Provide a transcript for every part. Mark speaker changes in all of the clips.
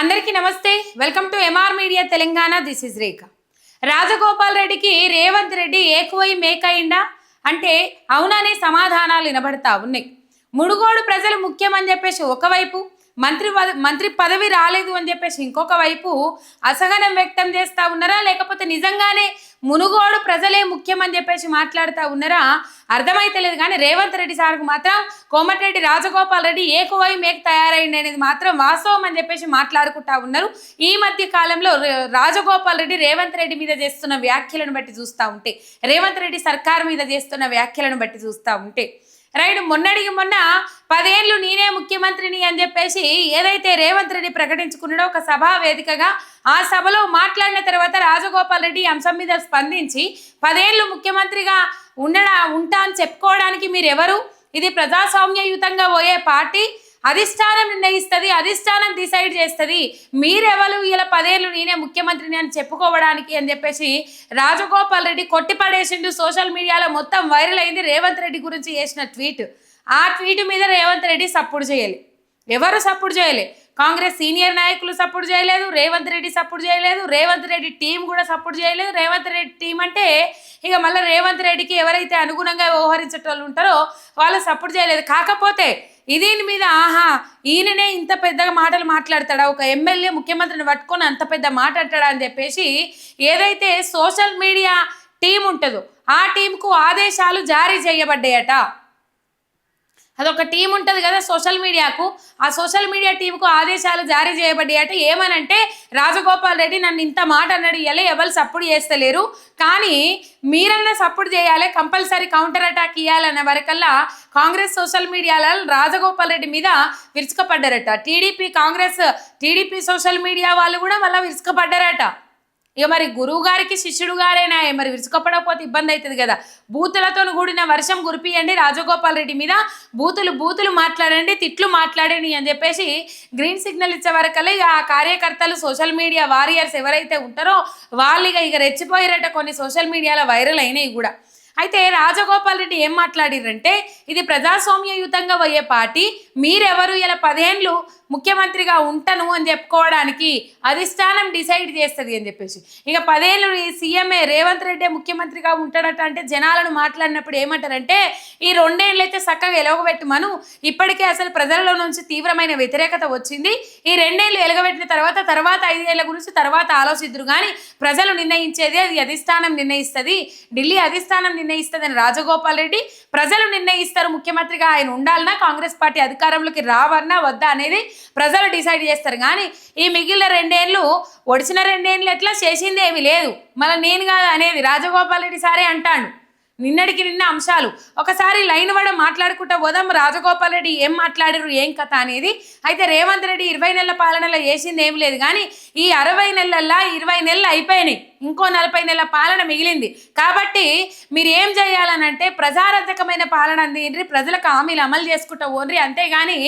Speaker 1: అందరికీ నమస్తే. Welcome to MR media Telangana this is Rekha Rajagopal రెడ్డికి రేవంత్ రెడ్డి ఏకువై మేకయిండా? అంటే అవుననే సమాధానాలు వినబడతా ఉన్నాయి. ముడుగోడు ప్రజలు ముఖ్యమని చెప్పేసి ఒకవైపు మంత్రి పద- మంత్రి పదవి రాలేదు అని చెప్పేసి ఇంకొక వైపు అసహనం వ్యక్తం చేస్తా ఉన్నారా? లేకపోతే నిజంగానే మునుగోడు ప్రజలే ముఖ్యం అని చెప్పేసి మాట్లాడుతూ ఉన్నారా? అర్థమైతలేదు కానీ రేవంత్ రెడ్డి సార్కు మాత్రం కోమటిరెడ్డి రాజగోపాల్ రెడ్డి ఏకువై మేకు తయారైంది అనేది మాత్రం వాస్తవం అని చెప్పేసి మాట్లాడుకుంటా ఉన్నారు. ఈ మధ్య కాలంలో రాజగోపాల్ రెడ్డి రేవంత్ రెడ్డి మీద చేస్తున్న వ్యాఖ్యలను బట్టి చూస్తూ ఉంటే రేవంత్ రెడ్డి సర్కార్ మీద చేస్తున్న వ్యాఖ్యలను బట్టి చూస్తూ ఉంటే రైట్ మొన్నటికి మొన్న పదేళ్ళు నేనే ముఖ్యమంత్రిని అని చెప్పేసి ఏదైతే రేవంత్ రెడ్డి ప్రకటించుకున్నాడో ఒక సభా వేదికగా ఆ సభలో మాట్లాడిన తర్వాత రాజగోపాల్ రెడ్డి అంశం మీద స్పందించి పదేళ్ళు ముఖ్యమంత్రిగా ఉండడా ఉంటా అని చెప్పుకోవడానికి మీరు ఎవరు ఇది ప్రజాస్వామ్యయుతంగా పోయే పార్టీ. అధిష్టానం నిర్ణయిస్తుంది అధిష్టానం డిసైడ్ చేస్తుంది. మీరెవరు? ఇలా పదేళ్ళు నేనే ముఖ్యమంత్రిని అని చెప్పుకోవడానికి అని చెప్పేసి రాజగోపాల్ రెడ్డి కొట్టిపడేసిండు. సోషల్ మీడియాలో మొత్తం వైరల్ అయింది రేవంత్ రెడ్డి గురించి చేసిన ట్వీట్. ఆ ట్వీట్ మీద రేవంత్ రెడ్డి సపోర్ట్ చేయాలి. ఎవరు సపోర్ట్ చేయలే? కాంగ్రెస్ సీనియర్ నాయకులు సపోర్ట్ చేయలేదు రేవంత్ రెడ్డి సపోర్ట్ చేయలేదు రేవంత్ రెడ్డి టీం కూడా సపోర్ట్ చేయలేదు. రేవంత్ రెడ్డి టీం అంటే ఇక మళ్ళీ రేవంత్ రెడ్డికి ఎవరైతే అనుగుణంగా వ్యవహరించేటోళ్ళు ఉంటారో వాళ్ళు సపోర్ట్ చేయలేదు. కాకపోతే దీని మీద? ఆహా ఈయననే ఇంత పెద్దగా మాటలు మాట్లాడతాడా? ఒక ఎమ్మెల్యే ముఖ్యమంత్రిని పట్టుకొని అంత పెద్ద మాట్లాడతాడా అని చెప్పేసి ఏదైతే సోషల్ మీడియా టీం ఉంటుందో ఆ టీంకు ఆదేశాలు జారీ చేయబడ్డాయట. అదొక టీం ఉంటుంది కదా సోషల్ మీడియాకు. ఆ సోషల్ మీడియా టీంకు ఆదేశాలు జారీ చేయబడ్డాయట ఏమనంటే రాజగోపాల్ రెడ్డి నన్ను ఇంత మాట అన్నాడు ఎలా ఎవరు సపోర్ట్ చేస్తలేరు. కానీ మీరన్నా సపోర్ట్ చేయాలి కంపల్సరీ కౌంటర్ అటాక్ ఇవ్వాలన్న వరకల్లా కాంగ్రెస్ సోషల్ మీడియాలో రాజగోపాల్ రెడ్డి మీద విరుచుకపడ్డారట. TDP Congress TDP social media వాళ్ళు కూడా మళ్ళీ విరుచుకపడ్డారట. ఇక మరి గురువు గారికి శిష్యుడు గారేనా మరి విరుచుకపడకపోతే ఇబ్బంది అవుతుంది కదా. బూతులతో కూడిన వర్షం కురిపియండి రాజగోపాల్ రెడ్డి మీద. బూతులు బూతులు మాట్లాడండి తిట్లు మాట్లాడండి అని చెప్పేసి గ్రీన్ సిగ్నల్ ఇచ్చే వరకల్లా ఇక ఆ కార్యకర్తలు సోషల్ మీడియా వారియర్స్ ఎవరైతే ఉంటారో వాళ్ళు ఇక ఇక రెచ్చిపోయారట కొన్ని సోషల్ మీడియాలో వైరల్ అయినాయి కూడా. అయితే రాజగోపాల్ రెడ్డి ఏం మాట్లాడిరంటే ఇది ప్రజాస్వామ్యయుతంగా పోయే పార్టీ మీరెవరు? ఇలా పదేండ్లు ముఖ్యమంత్రిగా ఉంటాను అని చెప్పుకోవడానికి అధిష్టానం డిసైడ్ చేస్తుంది అని చెప్పేసి. ఇక పదేళ్ళు ఈ సీఎంఏ రేవంత్ రెడ్డి ముఖ్యమంత్రిగా ఉంటాడట అంటే జనాలను మాట్లాడినప్పుడు ఏమంటారంటే ఈ రెండేళ్ళు అయితే చక్కగా ఎలగబెట్టమను. ఇప్పటికే అసలు ప్రజలలో నుంచి తీవ్రమైన వ్యతిరేకత వచ్చింది. ఈ రెండేళ్ళు ఎలగబెట్టిన తర్వాత తర్వాత ఐదేళ్ళ గురించి తర్వాత ఆలోచిద్దురు. కానీ ప్రజలు నిర్ణయించేది అది అధిష్టానం నిర్ణయిస్తుంది. ఢిల్లీ అధిష్టానం నిర్ణయిస్తుందని రాజగోపాల్ రెడ్డి. ప్రజలు నిర్ణయిస్తారు ముఖ్యమంత్రిగా ఆయన ఉండాలన్నా కాంగ్రెస్ పార్టీ అధికారంలోకి రావన్నా వద్దా అనేది ప్రజలు డిసైడ్ చేస్తారు. కానీ ఈ మిగిలిన రెండేళ్ళు ఒడిచిన రెండేళ్ళు ఎట్లా చేసింది ఏమీ లేదు. మళ్ళీ నేను కాదు అనేది రాజగోపాల్ రెడ్డి సారే అంటాడు. నిన్నటికి నిన్న అంశాలు. ఒకసారి లైన్ వడ మాట్లాడుకుంటా పోదాం. రాజగోపాల్ రెడ్డి ఏం మాట్లాడారు ఏం కథ అనేది. అయితే రేవంత్ రెడ్డి ఇరవై నెలల పాలనలో వేసింది ఏం లేదు. కానీ ఈ అరవై నెలల్లో ఇరవై నెలలు అయిపోయినాయి. ఇంకో నలభై నెలల పాలన మిగిలింది. కాబట్టి మీరు ఏం చేయాలనంటే ప్రజారంజకమైన పాలన అందిండ్రి ప్రజలకు హామీలు అమలు చేసుకుంటూ ఓన్రి అంతేగాని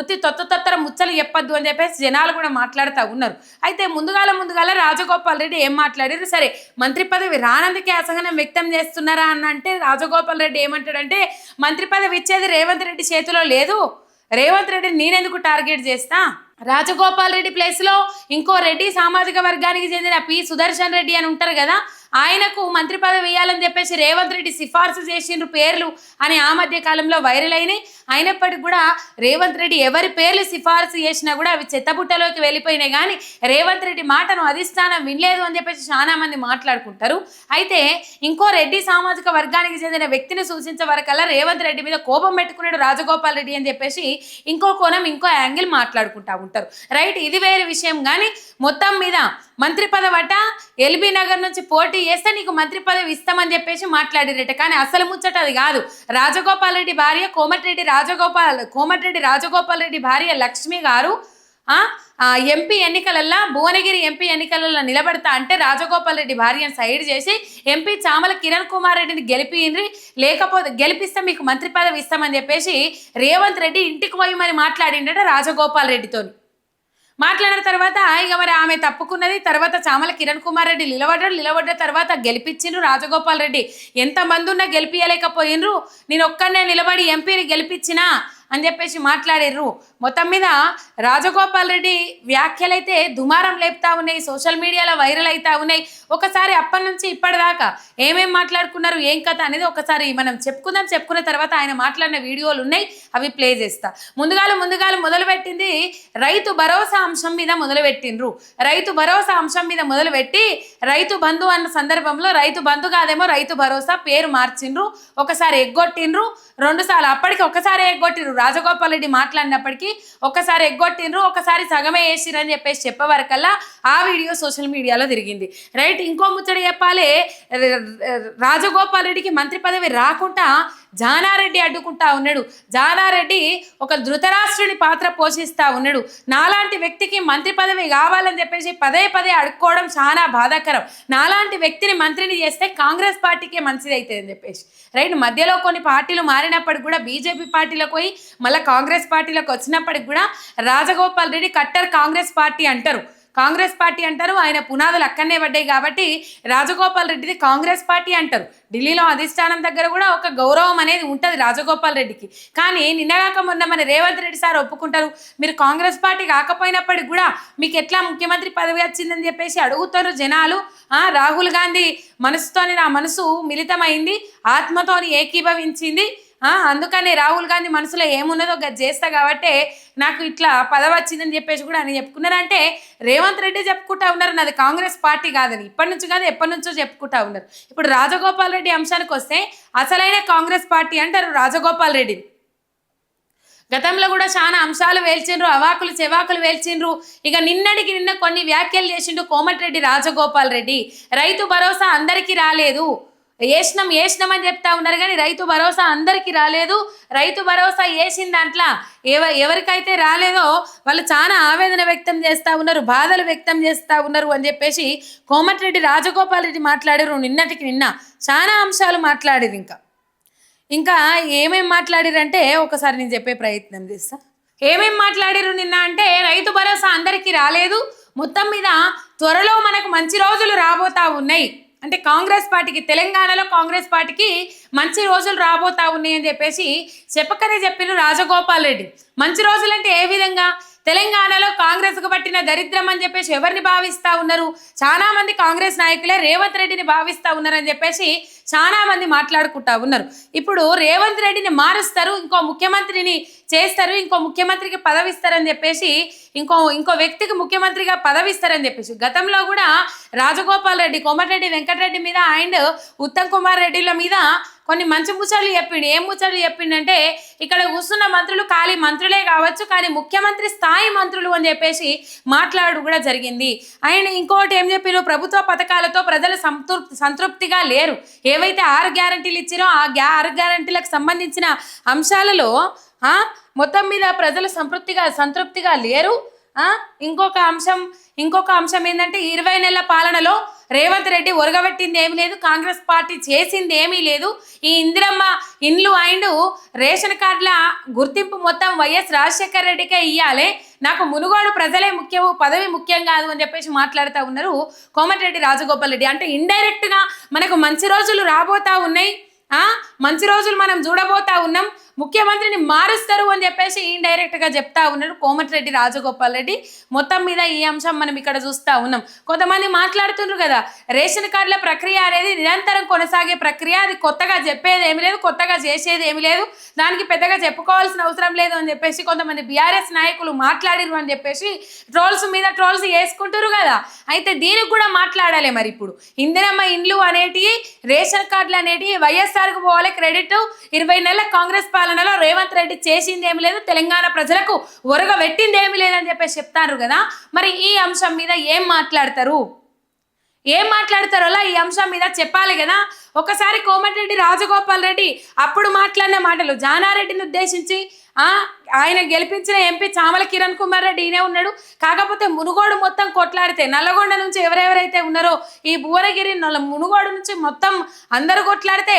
Speaker 1: ఉత్తి తొత్త తొత్తర ముచ్చలు చెప్పొద్దు అని చెప్పేసి జనాలు కూడా మాట్లాడుతూ ఉన్నారు. అయితే ముందుగాల ముందుగాల రాజగోపాల్ రెడ్డి ఏం మాట్లాడారు సరే మంత్రి పదవి రానందుకే అసహనం వ్యక్తం చేస్తున్నారా అని అంటే రాజగోపాల్ రెడ్డి ఏమంటాడంటే మంత్రి పదవి ఇచ్చేది రేవంత్ రెడ్డి చేతిలో లేదు. రేవంత్ రెడ్డిని నేనెందుకు టార్గెట్ చేస్తా? రాజగోపాల్ రెడ్డి ప్లేస్లో ఇంకో రెడ్డి సామాజిక వర్గానికి చెందిన పి సుదర్శన్ రెడ్డి అని ఉంటారు కదా ఆయనకు మంత్రి పదవి ఇవ్వాలని చెప్పేసి రేవంత్ రెడ్డి సిఫార్సు చేసిండ్రు పేర్లు అని ఆ మధ్య కాలంలో వైరల్ అయినాయి. అయినప్పటికీ కూడా రేవంత్ రెడ్డి ఎవరి పేర్లు సిఫార్సు చేసినా కూడా అవి చెత్తబుట్టలోకి వెళ్ళిపోయినాయి. కానీ రేవంత్ రెడ్డి మాటను అధిష్టానం వినలేదు అని చెప్పేసి చాలా మంది మాట్లాడుకుంటారు. అయితే ఇంకో రెడ్డి సామాజిక వర్గానికి చెందిన వ్యక్తిని సూచించే వరకల్లా రేవంత్ రెడ్డి మీద కోపం పెట్టుకున్నాడు రాజగోపాల్ రెడ్డి అని చెప్పేసి ఇంకో కోణం ఇంకో యాంగిల్ మాట్లాడుకుంటా ఉంటారు. రైట్ ఇది వేరే విషయం. కానీ మొత్తం మీద మంత్రి పదవట ఎల్బీ నగర్ నుంచి పోటీ చేస్తే నీకు మంత్రి పదవి ఇస్తామని చెప్పేసి మాట్లాడిరట కానీ అసలు ముచ్చట అది కాదు. రాజగోపాల్ రెడ్డి భార్య కోమటిరెడ్డి రాజగోపాల్ కోమటిరెడ్డి రాజగోపాల్ రెడ్డి భార్య లక్ష్మి గారు ఆ, ఎంపీ ఎన్నికలల్లో భువనగిరి ఎంపీ ఎన్నికలలో నిలబడతా అంటే రాజగోపాల్ రెడ్డి భార్యను సైడ్ చేసి ఎంపీ చామల కిరణ్ కుమార్ రెడ్డిని గెలిపింది లేకపోతే గెలిపిస్తే మీకు మంత్రి పదవి ఇస్తామని చెప్పేసి రేవంత్ రెడ్డి ఇంటికి పోయి మరి మాట్లాడిండట రాజగోపాల్ రెడ్డితోని. మాట్లాడిన తర్వాత ఇక మరి ఆమె తప్పుకున్నది. తర్వాత చామల కిరణ్ కుమార్ రెడ్డి నిలబడ్డాడు. నిలబడ్డ తర్వాత గెలిపించిండ్రు రాజగోపాల్ రెడ్డి. ఎంతమంది ఉన్నా గెలిపించలేకపోయినరు నేను ఒక్కనే నిలబడి ఎంపీని గెలిపించినా అని చెప్పేసి మాట్లాడిర్రు. మొత్తం మీద రాజగోపాల్ రెడ్డి వ్యాఖ్యలైతే దుమారం లేపుతా ఉన్నాయి సోషల్ మీడియాలో వైరల్ అవుతా ఉన్నాయి. ఒకసారి అప్పటి నుంచి ఇప్పటిదాకా ఏమేం మాట్లాడుకున్నారు ఏం కథ అనేది ఒకసారి మనం చెప్పుకుందాం చెప్పుకున్న తర్వాత ఆయన మాట్లాడిన వీడియోలు ఉన్నాయి అవి ప్లే చేస్తా. ముందుగాల ముందుగాల మొదలుపెట్టింది రైతు భరోసా అంశం మీద మొదలుపెట్టిండ్రు. రైతు భరోసా అంశం మీద మొదలుపెట్టి రైతు బంధు అన్న సందర్భంలో రైతు బంధు కాదేమో రైతు భరోసా పేరు మార్చిండ్రు ఒకసారి ఎగ్గొట్టిండ్రు. రెండుసార్లు అప్పటికి ఒకసారి ఎగ్గొట్టిండ్రు. రాజగోపాల్ రెడ్డి మాట్లాడినప్పటికీ ఒకసారి ఎగ్గొట్టిండ్రు ఒకసారి సగమే వేసిరు అని చెప్పేసి చెప్పేవరకల్లా ఆ వీడియో సోషల్ మీడియాలో తిరిగింది. రైట్ ఇంకో ముచ్చట చెప్పాలి రాజగోపాల్ రెడ్డికి మంత్రి పదవి రాకుండా జానారెడ్డి అడ్డుకుంటా ఉన్నాడు. జానారెడ్డి ఒక ధృతరాష్ట్రుని పాత్ర పోషిస్తా ఉన్నాడు. నాలాంటి వ్యక్తికి మంత్రి పదవి కావాలని చెప్పేసి పదే పదే అడుక్కోవడం చాలా బాధాకరం. నాలాంటి వ్యక్తిని మంత్రిని చేస్తే కాంగ్రెస్ పార్టీకే మంచిది అని చెప్పేసి. రైట్? మధ్యలో కొన్ని పార్టీలు మారినప్పటికి కూడా బీజేపీ పార్టీలోకి పోయి మళ్ళీ కాంగ్రెస్ పార్టీలోకి వచ్చినప్పటికి కూడా రాజగోపాల్ రెడ్డి కట్టర్ కాంగ్రెస్ పార్టీ అంటారు. కాంగ్రెస్ పార్టీ అంటారు ఆయన పునాదులు అక్కడనే పడ్డాయి కాబట్టి రాజగోపాల్ రెడ్డిది కాంగ్రెస్ పార్టీ అంటారు. ఢిల్లీలో అధిష్టానం దగ్గర కూడా ఒక గౌరవం అనేది ఉంటుంది రాజగోపాల్ రెడ్డికి. కానీ నిన్నగాక మొన్న మన రేవంత్ రెడ్డి సార్ ఒప్పుకుంటారు మీరు కాంగ్రెస్ పార్టీ కాకపోయినప్పటికి కూడా మీకు ఎట్లా ముఖ్యమంత్రి పదవి వచ్చిందని చెప్పేసి అడుగుతారు జనాలు. రాహుల్ గాంధీ మనసుతోని నా మనసు మిళితమైంది ఆత్మతోని ఏకీభవించింది. అందుకనే రాహుల్ గాంధీ మనసులో ఏమున్నదో గది చేస్తా కాబట్టి నాకు ఇట్లా పదవి వచ్చిందని చెప్పేసి కూడా అని చెప్పుకున్నారంటే రేవంత్ రెడ్డి చెప్పుకుంటా ఉన్నారు నాది కాంగ్రెస్ పార్టీ కాదని. ఇప్పటి నుంచి కాదు ఎప్పటి నుంచో చెప్పుకుంటా ఉన్నారు. ఇప్పుడు రాజగోపాల్ రెడ్డి అంశానికి వస్తే అసలైన కాంగ్రెస్ పార్టీ అంటారు రాజగోపాల్ రెడ్డి. గతంలో కూడా చాలా అంశాలు వేల్చిండ్రు అవాకులు చెవాకులు వేల్చిండ్రు. ఇక నిన్నటికి నిన్న కొన్ని వ్యాఖ్యలు చేసిండు కోమటిరెడ్డి రాజగోపాల్ రెడ్డి. రైతు భరోసా అందరికీ రాలేదు. వేసినాం వేసినాం అని చెప్తా ఉన్నారు కానీ రైతు భరోసా అందరికీ రాలేదు. రైతు భరోసా వేసిన దాంట్లో ఎవ ఎవరికైతే రాలేదో వాళ్ళు చాలా ఆవేదన వ్యక్తం చేస్తూ ఉన్నారు బాధలు వ్యక్తం చేస్తూ ఉన్నారు అని చెప్పేసి కోమటిరెడ్డి రాజగోపాల్ రెడ్డి మాట్లాడారు నిన్నటికి నిన్న. చాలా అంశాలు మాట్లాడారు ఇంకా. ఇంకా ఏమేమి మాట్లాడారంటే ఒకసారి నేను చెప్పే ప్రయత్నం చేస్తా. ఏమేమి మాట్లాడారు నిన్న అంటే రైతు భరోసా అందరికీ రాలేదు. మొత్తం మీద త్వరలో మనకు మంచి రోజులు రాబోతా ఉన్నాయి. అంటే కాంగ్రెస్ పార్టీకి తెలంగాణలో కాంగ్రెస్ పార్టీకి మంచి రోజులు రాబోతా ఉన్నాయని చెప్పేసి చెప్పకనే చెప్పిన రాజగోపాల్ రెడ్డి. మంచి రోజులు అంటే ఏ విధంగా? తెలంగాణలో కాంగ్రెస్కు పట్టిన దరిద్రం అని చెప్పేసి ఎవరిని భావిస్తా ఉన్నారు? చాలా మంది కాంగ్రెస్ నాయకులే రేవంత్ రెడ్డిని భావిస్తా ఉన్నారని చెప్పేసి చాలా మంది మాట్లాడుకుంటా ఉన్నారు. ఇప్పుడు రేవంత్ రెడ్డిని మారుస్తారు ఇంకో ముఖ్యమంత్రిని చేస్తారు ఇంకో ముఖ్యమంత్రికి పదవిస్తారని చెప్పేసి ఇంకో ఇంకో వ్యక్తికి ముఖ్యమంత్రిగా పదవిస్తారని చెప్పేసి గతంలో కూడా రాజగోపాల్ రెడ్డి కోమటిరెడ్డి వెంకటరెడ్డి మీద అండ్ ఉత్తమ్ కుమార్ రెడ్డిల మీద కొన్ని మంచి ముచ్చట్లు చెప్పిండు. ఏం ముచ్చట్లు చెప్పిండంటే ఇక్కడ కూర్చున్న మంత్రులు ఖాళీ మంత్రులే కావచ్చు కానీ ముఖ్యమంత్రి స్థాయి మంత్రులు అని చెప్పేసి మాట్లాడు కూడా జరిగింది. ఆయన ఇంకోటి ఏం చెప్పారు ప్రభుత్వ పథకాలతో ప్రజలు సంతృప్తి సంతృప్తిగా లేరు. ఏవైతే ఆరు గ్యారంటీలు ఇచ్చినో ఆ గ్యా ఆరు గ్యారంటీలకు సంబంధించిన అంశాలలో మొత్తం మీద ప్రజలు సంతృప్తిగా సంతృప్తిగా లేరు. ఇంకొక అంశం ఇంకొక అంశం ఏంటంటే ఇరవై నెలల పాలనలో రేవంత్ రెడ్డి ఒరగబెట్టింది ఏమీ లేదు కాంగ్రెస్ పార్టీ చేసింది ఏమీ లేదు. ఈ ఇందిరమ్మ ఇండ్లు అండ్ రేషన్ కార్డుల గుర్తింపు మొత్తం వైఎస్ రాజశేఖర్ రెడ్డికే ఇయ్యాలి. నాకు మునుగోడు ప్రజలే ముఖ్యము పదవి ముఖ్యం కాదు అని చెప్పేసి మాట్లాడుతూ ఉన్నారు కోమటిరెడ్డి రాజగోపాల్ రెడ్డి. అంటే ఇండైరెక్ట్గా మనకు మంచి రోజులు రాబోతా ఉన్నాయి. మంచి రోజులు మనం చూడబోతా ఉన్నాం. ముఖ్యమంత్రిని మారుస్తారు అని చెప్పేసి ఇండైరెక్ట్గా చెప్తా ఉన్నారు కోమటిరెడ్డి రాజగోపాల్ రెడ్డి. మొత్తం మీద ఈ అంశం మనం ఇక్కడ చూస్తా ఉన్నాం. కొంతమంది మాట్లాడుతుండ్రు కదా రేషన్ కార్డుల ప్రక్రియ అనేది నిరంతరం కొనసాగే ప్రక్రియ. అది కొత్తగా చెప్పేది ఏమి లేదు కొత్తగా చేసేది ఏమి లేదు. దానికి పెద్దగా చెప్పుకోవాల్సిన అవసరం లేదు అని చెప్పేసి కొంతమంది బీఆర్ఎస్ నాయకులు మాట్లాడిరు అని చెప్పేసి ట్రోల్స్ మీద ట్రోల్స్ వేసుకుంటారు కదా. అయితే దీనికి కూడా మాట్లాడాలి మరి ఇప్పుడు. ఇందిరమ్మ ఇండ్లు అనేటివి రేషన్ కార్డులు అనేటివి వైఎస్ఆర్కు పోవాలి క్రెడిట్. ఇరవై నెలల కాంగ్రెస్ పార్టీ పాలనలో రేవంత్ రెడ్డి చేసింది ఏమి లేదు తెలంగాణ ప్రజలకు ఒరగ పెట్టింది ఏమి లేదని చెప్పేసి చెప్తారు కదా. మరి ఈ అంశం మీద ఏం మాట్లాడతారు? ఏం మాట్లాడతారో? అలా ఈ అంశం మీద చెప్పాలి కదా. ఒకసారి కోమటిరెడ్డి రాజగోపాల్ రెడ్డి అప్పుడు మాట్లాడిన మాటలు. జానారెడ్డిని ఉద్దేశించి ఆయన గెలిపించిన ఎంపీ చామల కిరణ్ కుమార్ రెడ్డి ఈయనే ఉన్నాడు. కాకపోతే మునుగోడు మొత్తం కొట్లాడితే నల్లగొండ నుంచి ఎవరెవరైతే ఉన్నారో ఈ భువనగిరి నల్ల మునుగోడు నుంచి మొత్తం అందరూ కొట్లాడితే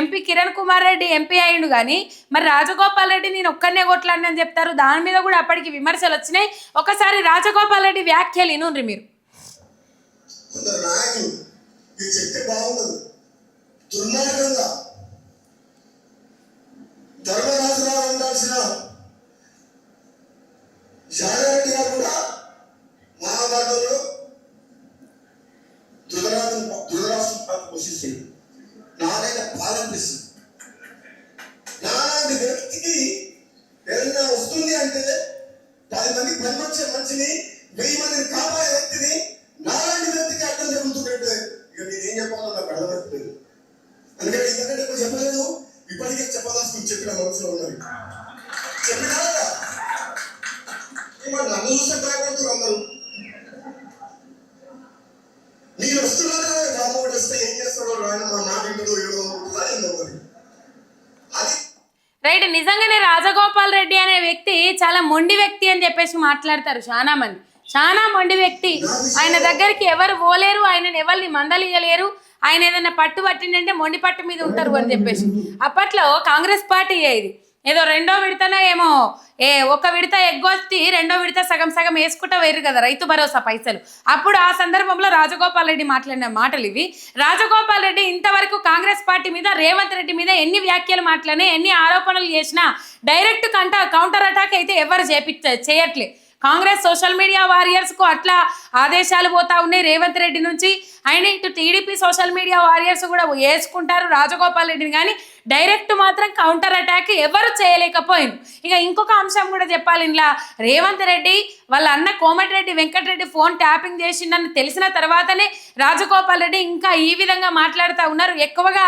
Speaker 1: ఎంపీ కిరణ్ కుమార్ రెడ్డి ఎంపీ అయిండు కానీ మరి రాజగోపాల్ రెడ్డి నేను ఒక్కనే కొట్లాడినని చెప్తారు. దాని మీద కూడా అప్పటికి విమర్శలు వచ్చినాయి. ఒకసారి రాజగోపాల్ రెడ్డి వ్యాఖ్యలు ఇనుండ్రి మీరు.
Speaker 2: కొందరు నాయకులు ఈ చెప్తే బాగుండదు. దుర్మార్గంగా ధర్మరాజులా ఉండాల్సిన జాగారెడ్డి కూడా మహాభారతంలో దుర్రాజు దుర్రాజు పోషిస్తుంది నాదైన బాధ అనిపిస్తుంది.
Speaker 1: రైట్ నిజంగానే రాజగోపాల్ రెడ్డి అనే వ్యక్తి చాలా మొండి వ్యక్తి అని చెప్పేసి మాట్లాడతారు చాలా మంది. చాలా మొండి వ్యక్తి. ఆయన దగ్గరికి ఎవరు పోలేరు ఆయన ఎవరిని మందలియలేరు ఆయన ఏదైనా పట్టు పట్టిందంటే మొండి పట్టు మీద ఉంటారు అని చెప్పేసి. అప్పట్లో కాంగ్రెస్ పార్టీ ఇది. ఏదో రెండో విడతన ఏమో ఏ ఒక విడత ఎగ్గొచ్చి రెండో విడత సగం సగం వేసుకుంటా వేరు కదా రైతు భరోసా పైసలు. అప్పుడు ఆ సందర్భంలో రాజగోపాల్ రెడ్డి మాట్లాడిన మాటలు ఇవి. రాజగోపాల్ రెడ్డి ఇంతవరకు కాంగ్రెస్ పార్టీ మీద రేవంత్ రెడ్డి మీద ఎన్ని వ్యాఖ్యలు మాట్లాడినా ఎన్ని ఆరోపణలు చేసినా డైరెక్ట్ కంట కౌంటర్ అటాక్ అయితే ఎవరు చేపి చేయట్లే. కాంగ్రెస్ సోషల్ మీడియా వారియర్స్కు అట్లా ఆదేశాలు పోతా ఉన్నాయి రేవంత్ రెడ్డి నుంచి. ఆయన ఇటు టీడీపీ సోషల్ మీడియా వారియర్స్ కూడా వేసుకుంటారు రాజగోపాల్ రెడ్డిని కానీ డైరెక్ట్ మాత్రం కౌంటర్ అటాక్ ఎవరు చేయలేకపోయింది. ఇక ఇంకొక అంశం కూడా చెప్పాలి. ఇంట్లో రేవంత్ రెడ్డి వాళ్ళ అన్న కోమటిరెడ్డి వెంకటరెడ్డి ఫోన్ ట్యాపింగ్ చేసిండని తెలిసిన తర్వాతనే రాజగోపాల్ రెడ్డి ఇంకా ఈ విధంగా మాట్లాడుతూ ఉన్నారు. ఎక్కువగా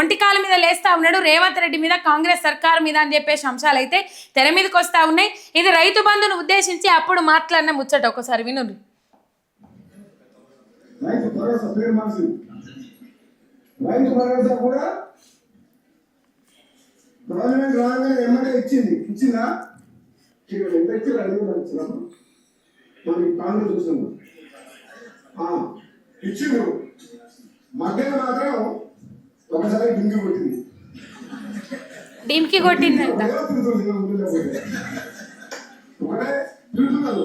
Speaker 1: ఒంటికాల మీద లేస్తా ఉన్నాడు రేవంత్ రెడ్డి మీద కాంగ్రెస్ సర్కార్ మీద అని చెప్పేసి అంశాలు అయితే తెర మీదకి వస్తూ ఉన్నాయి. ఇది రైతు బంధును ఉద్దేశించి అప్పుడు మాట్లాడిన ముచ్చట ఒకసారి విను
Speaker 3: రైతు భరోసా పేరు మనసు రైతు భరోసా కూడా గవర్నమెంట్ రాగానే ఎమ్మటే ఇచ్చింది. ఇచ్చిందా? ఇక్కడ ఎంత ఇచ్చారు అది కూడా ఇచ్చినాము. మనం కాంగ్రెస్ చూస్తున్నాం. ఇచ్చిండు. మధ్యాహ్నం మాత్రం ఒకసారి డింగి కొట్టింది.
Speaker 1: డిమ్కి కొట్టిందంట
Speaker 3: ఒకటే తిరుగుతున్నారు.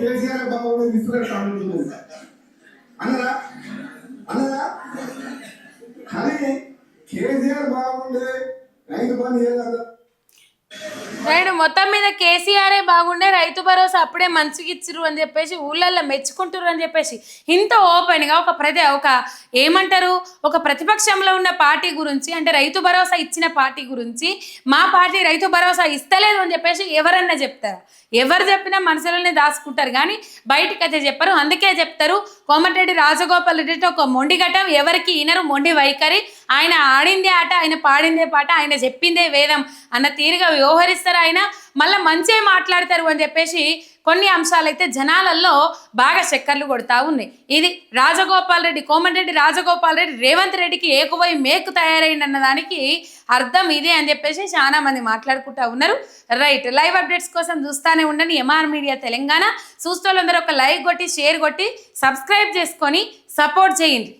Speaker 3: కేసీఆర్ బాబు తీసుకుని కాంగ్రెస్ అన్నదా అన్నదా కానీ కేసీఆర్ బాగుండే రైతు పని ఏదన్నా
Speaker 1: రైట్ మొత్తం మీద కేసీఆరే బాగుండే రైతు భరోసా అప్పుడే మంచిగా ఇచ్చిర్రు అని చెప్పేసి ఊళ్ళల్లో మెచ్చుకుంటారు అని చెప్పేసి ఇంత ఓపెన్గా ఒక ప్రతి ఒక ఏమంటారు ఒక ప్రతిపక్షంలో ఉన్న పార్టీ గురించి అంటే రైతు భరోసా ఇచ్చిన పార్టీ గురించి మా పార్టీ రైతు భరోసా ఇస్తలేదు అని చెప్పేసి ఎవరన్నా చెప్తారా? ఎవరు చెప్పినా మనసులోనే దాచుకుంటారు కానీ బయటికి అయితే చెప్పరు. అందుకే చెప్తారు కోమటిరెడ్డి రాజగోపాల్ రెడ్డి ఒక మొండి ఘటం. ఎవరికి ఈనరు మొండి వైఖరి. ఆయన ఆడిందే ఆట ఆయన పాడిందే పాట ఆయన చెప్పిందే వేదం అన్న తీరుగా వ్యవహరిస్తారు ఆయన. మళ్ళీ మంచిగా మాట్లాడతారు అని చెప్పేసి కొన్ని అంశాలైతే జనాలలో బాగా చక్కర్లు కొడతా ఉన్నాయి. ఇది రాజగోపాల్ రెడ్డి కోమటిరెడ్డి రాజగోపాల్ రెడ్డి రేవంత్ రెడ్డికి ఏకువై మేకు తయారైంది అన్న దానికి అర్థం ఇదే అని చెప్పేసి చాలా మంది మాట్లాడుకుంటా ఉన్నారు. రైట్ లైవ్ అప్డేట్స్ కోసం చూస్తానే ఉండండి. MR media Telangana. చూస్తోళ్ళందరూ ఒక లైక్ కొట్టి షేర్ కొట్టి సబ్స్క్రైబ్ చేసుకొని సపోర్ట్ చేయండి.